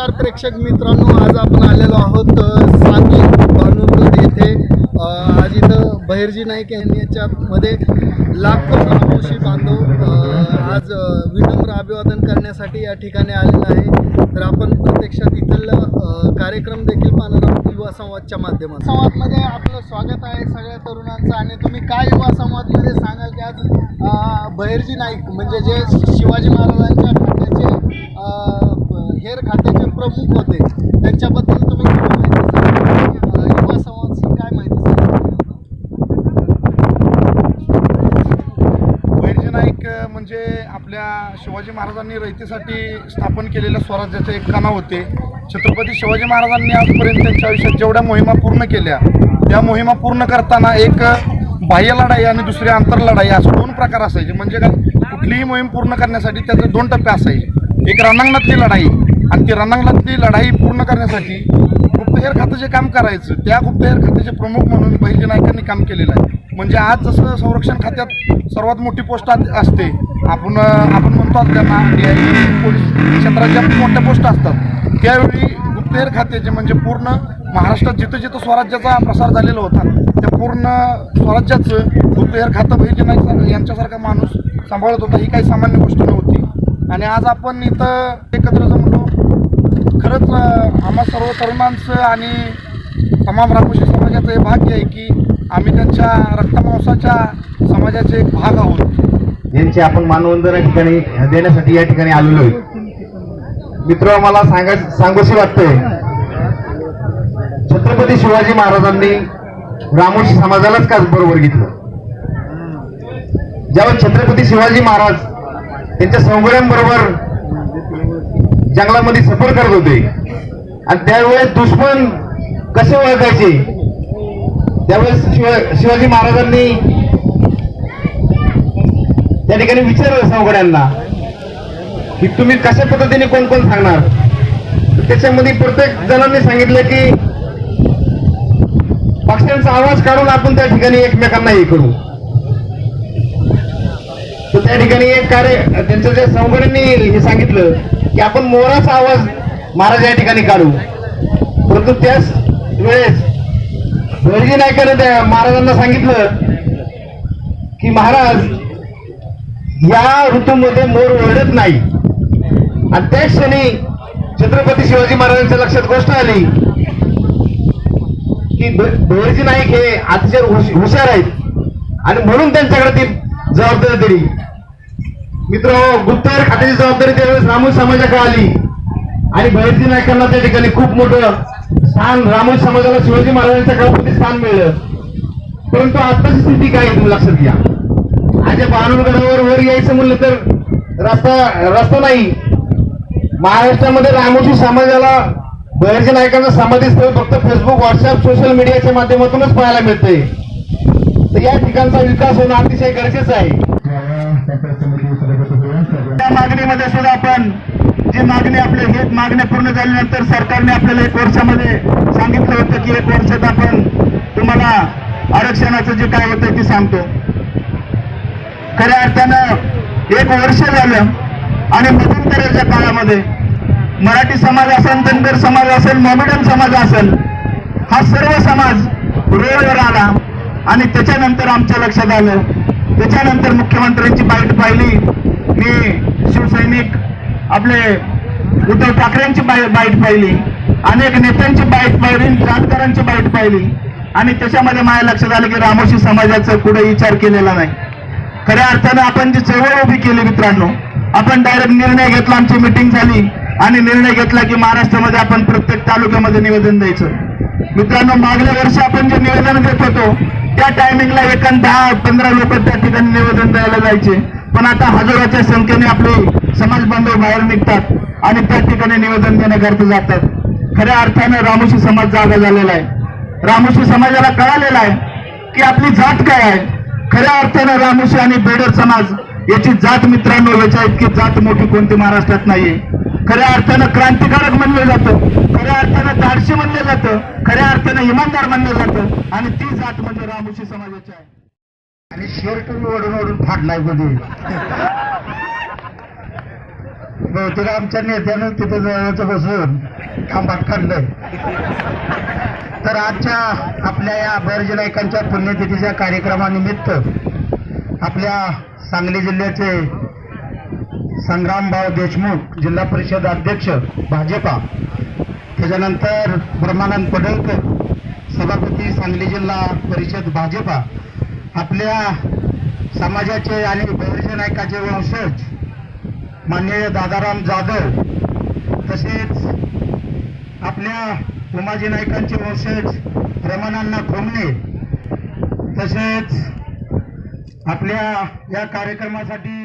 नमस्कार प्रेक्षक मित्रांनो आज आपण आलेलो आहोत सांगली बानुरगड येथे. आज इथं बहिर्जी नाईक यांनी याच्यामध्ये लाखो रामोशी बांधव आज विनम्र अभिवादन करण्यासाठी या ठिकाणी आलेलं आहे. तर आपण प्रत्यक्षात इथलं कार्यक्रम देखील पाहणार आहोत युवा संवादच्या माध्यमात संवादमध्ये आपलं स्वागत आहे सगळ्या तरुणांचं. आणि तुम्ही काय युवा संवादमध्ये सांगाल की आज बहिर्जी नाईक म्हणजे जे शिवाजी महाराजांच्या खात्याचे हेर खात्याचे प्रमुख होते. त्यांच्याबद्दल तुम्ही काय माहिती युवा संवादची काय माहिती सांगाल नाईक म्हणजे आपल्या शिवाजी महाराजांनी रयतेसाठी स्थापन केलेल्या स्वराज्याचे एक कणा होते. छत्रपती शिवाजी महाराजांनी आजपर्यंत त्यांच्या आयुष्यात जेवढ्या मोहिमा पूर्ण केल्या त्या मोहिमा पूर्ण करताना एक बाह्य लढाई आणि दुसरी आंतरलढाई असं दोन प्रकार असायचे. म्हणजे काय? कुठलीही मोहीम पूर्ण करण्यासाठी त्याचे दोन टप्पे असायचे. एक रणांगणातली लढाई आणि ती रणांगणातली लढाई पूर्ण करण्यासाठी गुप्तहेर खातं जे काम करायचं. त्या गुप्तहेर खात्याचे प्रमुख म्हणून बहिर्जी नाईकांनी काम केलेलं आहे. म्हणजे आज जसं संरक्षण खात्यात सर्वात मोठी पोस्ट असते. आपण आपण म्हणतो त्यांना डी आय पोलीस क्षेत्रात ज्या मोठ्या पोस्ट असतात त्यावेळी गुप्तहेर खात्याचे म्हणजे पूर्ण महाराष्ट्रात जिथं जिथं स्वराज्याचा प्रसार झालेला होता त्या पूर्ण स्वराज्याचं गुप्तहेर खातं बहिर्जी नाईक सर- यांच्यासारखा माणूस सांभाळत होता ही काही सामान्य गोष्ट नव्हती. आणि आज आपण इथं एकत्र जमून खरंच आम्हा सर्व तरुणांचं आणि तमाम रामोशी समाजाचं हे भाग्य आहे की आम्ही त्यांच्या रक्तमांसाच्या समाजाचे एक भाग आहोत. यांची आपण मानवंदना ठिकाणी देण्यासाठी या ठिकाणी आलेलो आहे. मित्र मला सांगा सांगूशी वाटतंय छत्रपती शिवाजी महाराजांनी रामोशी समाजालाच का बरोबर घेतलं? ज्यावेळेस छत्रपती शिवाजी महाराज त्यांच्या सौगड्यांबरोबर जंगलामध्ये सफर करत होते. आणि त्यावेळेस दुश्मन कसे ओळखायचे? त्यावेळेस शिवाजी महाराजांनी त्या ठिकाणी विचारलं सावगड्यांना की तुम्ही कशा पद्धतीने कोण कोण सांगणार? त्याच्यामध्ये प्रत्येक जणांनी सांगितलं की पक्ष्यांचा आवाज काढून आपण त्या ठिकाणी एकमेकांना हे करू. तर त्या ठिकाणी एक कार्य त्यांच्या ज्या सावगड्यांनी हे सांगितलं की आपण मोराचा आवाज महाराज या ठिकाणी काढू. परंतु त्याच वेळेस बहिर्जी नायकाने त्या महाराजांना सांगितलं की महाराज या ऋतूमध्ये मोर ओरडत नाही. आणि त्या क्षणी छत्रपती शिवाजी महाराजांच्या लक्षात गोष्ट आली की भोरजी नाईक हे अतिशय हुश- हुशार आहेत. आणि म्हणून त्यांच्याकडे ती जबाबदारी दिली. मित्र गुप्तहेर खात्याची जबाबदारी त्यावेळेस रामोज समाजाकडे आली. आणि भैरजी नायकांना त्या ठिकाणी खूप मोठं स्थान रामोज समाजाला शिवाजी महाराजांच्या काळामध्ये स्थान मिळलं. परंतु आताची स्थिती काय आहे तुम्ही लक्षात घ्या. आज या बाणूरगडावर वर यायचं म्हणलं तर रस्ता रस्ता नाही. महाराष्ट्रामध्ये रामोशी समाजाला बहिर्जी नायकांचं समाधीस्थळ फक्त फेसबुक व्हॉट्सअप सोशल मीडियाच्या माध्यमातूनच पाहायला मिळतंय. तर या ठिकाणचा विकास होणं अतिशय गरजेचं आहे. त्या मागणीमध्ये सुद्धा आपण जी मागणी आपले हे मागणी पूर्ण झाल्यानंतर सरकारने आपल्याला एक वर्षामध्ये सांगितलं होतं की एक वर्षात आपण तुम्हाला आरक्षणाचं जे काय होतं ते सांगतो. खऱ्या अर्थानं एक वर्ष झालं आणि मध्यंतराच्या काळामध्ये मराठी समाज असेल धनगर समाज असेल मोमेडन समाज असेल हा सर्व समाज रोडवर आला आणि त्याच्यानंतर आमच्या लक्षात आलं त्याच्यानंतर मुख्यमंत्र्यांची बाईट पाहिली. मी शिवसैनिक आपले उद्धव ठाकरेंची बाई बाईट पाहिली. अनेक नेत्यांची बाईट पाहिली जाणकारांची बाईट पाहिली. आणि त्याच्यामध्ये माझ्या लक्षात आलं की रामोशी समाजाचा कुठे विचार केलेला नाही. खऱ्या अर्थानं आपण जी चळवळ उभी केली मित्रांनो आपण डायरेक्ट निर्णय घेतला आमची मिटिंग झाली. आणि निर्णय घेतला की महाराष्ट्रामध्ये आपण प्रत्येक तालुक्यामध्ये निवेदन द्यायचं. मित्रांनो मागल्या वर्षी आपण जे निवेदन देत होतो त्या टायमिंगला एकन दहा पंधरा लोक त्या ठिकाणी निवेदन द्यायला जायचे. पण आता हजारोच्या संख्येने आपले समाज बांधव बाहेर निघतात आणि त्या ठिकाणी निवेदन देण्याकरता जातात. खऱ्या अर्थानं रामोशी समाज जागा झालेला आहे. रामोशी समाजाला कळालेला आहे की आपली जात काय आहे. खऱ्या अर्थानं रामोशी आणि बेडर समाज याची जात मित्रांनो याच्या इतकी जात मोठी कोणती महाराष्ट्रात नाहीये. खऱ्या अर्थानं क्रांतिकारक म्हणलं जातं. खऱ्या अर्थानं जातं खऱ्या अर्थानं इमानदार मानलं जातं आणि ती जात म्हणजे रामोशी समाजाची आहे. आणि शर्ट ओढून ओढून फाडलाय कधी बहुतेक आमच्या नेत्यानं तिथं जवळच बसून खांबात काढलंय. तर आजच्या आपल्या या बर्ज नायकांच्या पुण्यतिथीच्या कार्यक्रमानिमित्त आपल्या सांगली जिल्ह्याचे संग्रामभाऊ देशमुख जिल्हा परिषद अध्यक्ष भाजपा त्याच्यानंतर ब्रह्मानंद पडळकर सभापती सांगली जिल्हा परिषद भाजपा आपल्या समाजाचे आणि बहिर्ज नायकाचे वंशज माननीय दादाराम जाधव तसेच आपल्या उमाजी नायकांचे वंशज रमणांना खोमणे तसेच आपल्या या कार्यक्रमासाठी